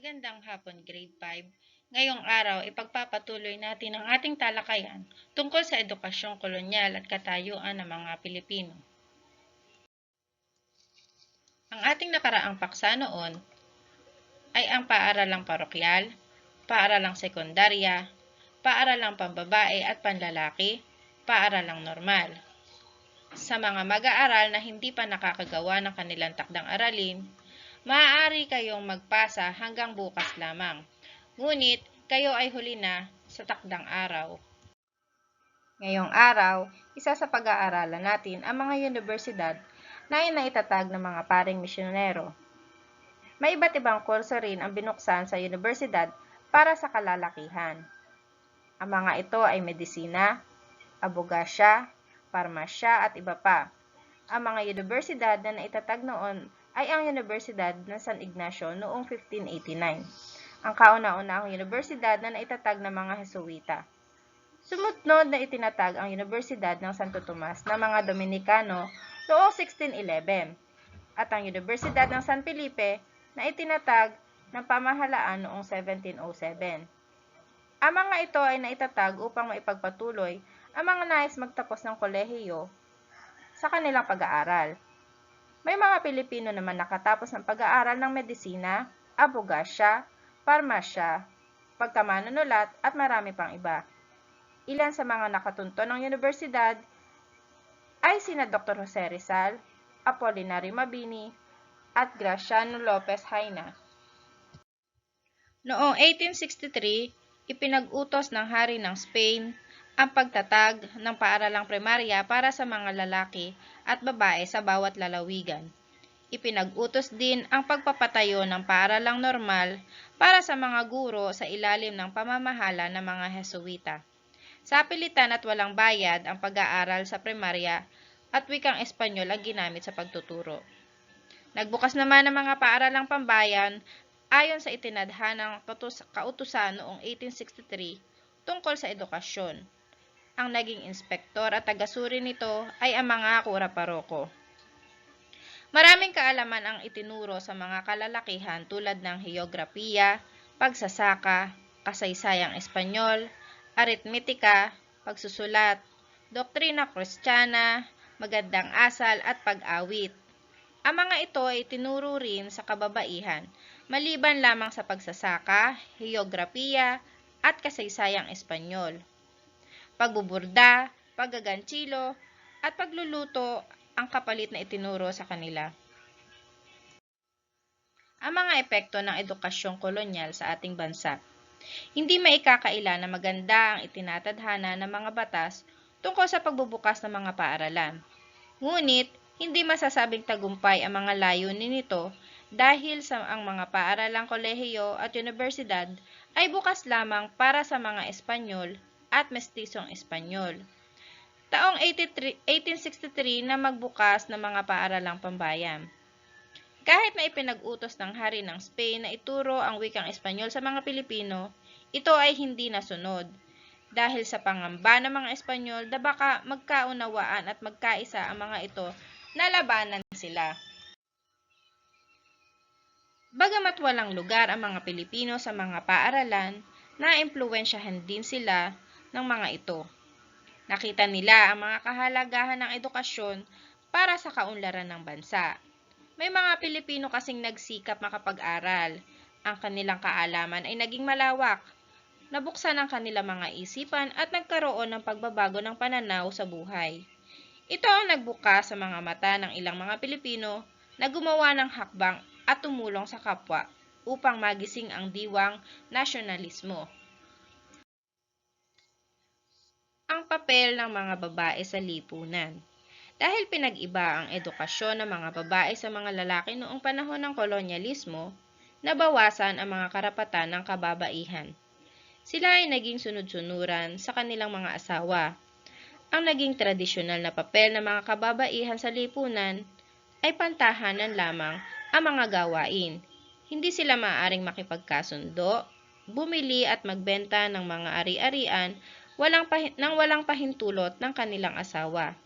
Magandang hapon, grade 5. Ngayong araw, ipagpapatuloy natin ang ating talakayan tungkol sa edukasyong kolonyal at katayuan ng mga Pilipino. Ang ating nakaraang paksa noon ay ang paaralang parokyal, paaralang sekundarya, paaralang pambabae at panlalaki, paaralang normal. Sa mga mag-aaral na hindi pa nakakagawa ng kanilang takdang aralin, maaari kayong magpasa hanggang bukas lamang. Ngunit, kayo ay huli na sa takdang araw. Ngayong araw, isa sa pag-aaralan natin ang mga universidad na inaitatag ng mga paring misyonero. May iba't ibang kurso rin ang binuksan sa universidad para sa kalalakihan. Ang mga ito ay medisina, abogasya, parmasya at iba pa. Ang mga universidad na naitatag noon ay ang Universidad ng San Ignacio noong 1589, ang kauna-unahang universidad na naitatag ng mga Jesuita. Sumunod na itinatag ang Universidad ng Santo Tomas ng mga Dominikano noong 1611 at ang Universidad ng San Felipe na itinatag ng pamahalaan noong 1707. Ang mga ito ay naitatag upang maipagpatuloy ang mga nais magtapos ng kolehiyo sa kanilang pag-aaral. May mga Pilipino naman nakatapos ng pag-aaral ng medisina, abogasya, parmasya, pagkamanunulat at marami pang iba. Ilan sa mga nakatunto ng universidad ay sina Dr. Jose Rizal, Apolinario Mabini, at Graciano Lopez Haina. Noong 1863, ipinag-utos ng hari ng Spain ang pagtatag ng paaralang primarya para sa mga lalaki at babae sa bawat lalawigan. Ipinag-utos din ang pagpapatayo ng paaralang normal para sa mga guro sa ilalim ng pamamahala ng mga Hesuita. Sa pilitan at walang bayad ang pag-aaral sa primarya at wikang Espanyol ang ginamit sa pagtuturo. Nagbukas naman ang mga paaralang pambayan ayon sa itinadhanang kautusan noong 1863 tungkol sa edukasyon. Ang naging inspektor at tagasuri nito ay ang mga kura paroko. Maraming kaalaman ang itinuro sa mga kalalakihan tulad ng heograpiya, pagsasaka, kasaysayang Espanyol, aritmetika, pagsusulat, doktrina kristyana, magandang asal at pag-awit. Ang mga ito ay tinuro rin sa kababaihan, maliban lamang sa pagsasaka, heograpiya, at kasaysayang Espanyol. Pagbuburda, paggaganchilo, at pagluluto ang kapalit na itinuro sa kanila. Ang mga epekto ng edukasyong kolonyal sa ating bansa. Hindi maikakaila na maganda ang itinatadhana ng mga batas tungkol sa pagbubukas ng mga paaralan. Ngunit, hindi masasabing tagumpay ang mga layunin nito dahil sa ang mga paaralang kolehiyo at universidad ay bukas lamang para sa mga Espanyol at mestisong Espanyol. Taong 83, 1863 na magbukas ng mga paaralang pambayan. Kahit na ipinag-utos ng hari ng Spain na ituro ang wikang Espanyol sa mga Pilipino, ito ay hindi nasunod dahil sa pangamba ng mga Espanyol na baka magkaunawaan at magkaisa ang mga ito na labanan sila. Bagamat walang lugar ang mga Pilipino sa mga paaralan, naimpluwensyahan din sila ng mga ito. Nakita nila ang mga kahalagahan ng edukasyon para sa kaunlaran ng bansa. May mga Pilipino kasing nagsikap makapag-aral. Ang kanilang kaalaman ay naging malawak. Nabuksan ang kanilang mga isipan at nagkaroon ng pagbabago ng pananaw sa buhay. Ito ang nagbukas sa mga mata ng ilang mga Pilipino na gumawa ng hakbang at tumulong sa kapwa upang magising ang diwang nasyonalismo. Ang papel ng mga babae sa lipunan. Dahil pinag-iba ang edukasyon ng mga babae sa mga lalaki noong panahon ng kolonyalismo, nabawasan ang mga karapatan ng kababaihan. Sila ay naging sunod-sunuran sa kanilang mga asawa. Ang naging tradisyonal na papel ng mga kababaihan sa lipunan ay pantahanan lamang ang mga gawain. Hindi sila maaaring makipagkasundo, bumili at magbenta ng mga ari-arian walang nang walang pahintulot ng kanilang asawa.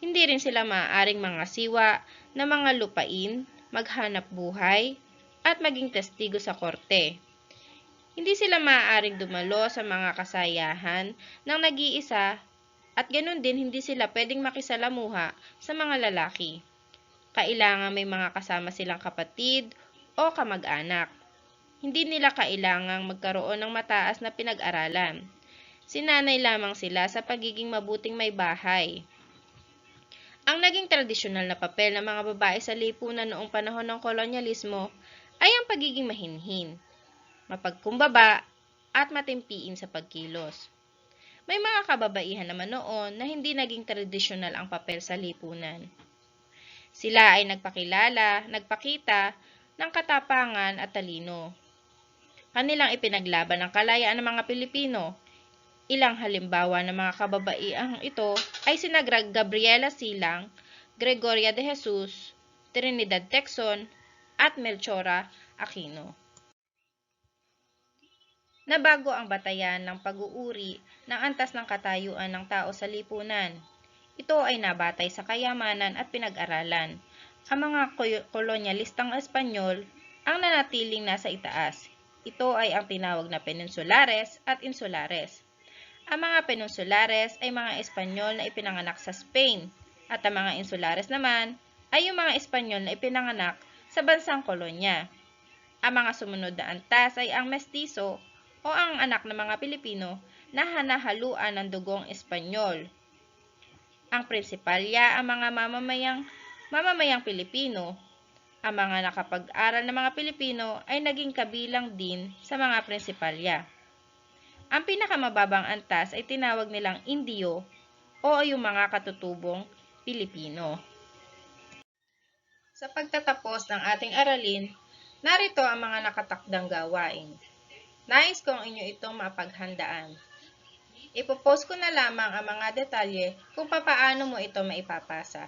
Hindi rin sila maaaring mga siwa na mga lupain, maghanap buhay, at maging testigo sa korte. Hindi sila maaaring dumalo sa mga kasayahan ng nag-iisa at ganun din hindi sila pwedeng makisalamuha sa mga lalaki. Kailangan may mga kasama silang kapatid o kamag-anak. Hindi nila kailangang magkaroon ng mataas na pinag-aralan. Sinanay lamang sila sa pagiging mabuting may bahay. Ang naging tradisyonal na papel ng mga babae sa lipunan noong panahon ng kolonyalismo ay ang pagiging mahinhin, mapagkumbaba, at matimpiin sa pagkilos. May mga kababaihan naman noon na hindi naging tradisyonal ang papel sa lipunan. Sila ay nagpakilala, nagpakita ng katapangan at talino. Kanilang ipinaglaban ang kalayaan ng mga Pilipino. Ilang halimbawa ng mga kababaiang ito ay sina Gabriela Silang, Gregoria de Jesus, Trinidad Texon, at Melchora Aquino. Nabago ang batayan ng pag-uuri ng antas ng katayuan ng tao sa lipunan. Ito ay nabatay sa kayamanan at pinag-aralan. Ang mga kolonyalistang Espanyol ang nanatiling nasa itaas. Ito ay ang tinawag na peninsulares at insulares. Ang mga peninsulares ay mga Espanyol na ipinanganak sa Spain at ang mga insulares naman ay yung mga Espanyol na ipinanganak sa bansang kolonya. Ang mga sumunod na antas ay ang mestizo o ang anak ng mga Pilipino na hanahaluan ng dugong Espanyol. Ang prinsipalya ang mga mamamayang mamamayang Pilipino. Ang mga nakapag-aral ng mga Pilipino ay naging kabilang din sa mga prinsipalya. Ang pinakamababang antas ay tinawag nilang Indio o yung mga katutubong Pilipino. Sa pagtatapos ng ating aralin, narito ang mga nakatakdang gawain. Nais kong inyo itong mapaghandaan. Ipopost ko na lamang ang mga detalye kung papaano mo ito maipapasa.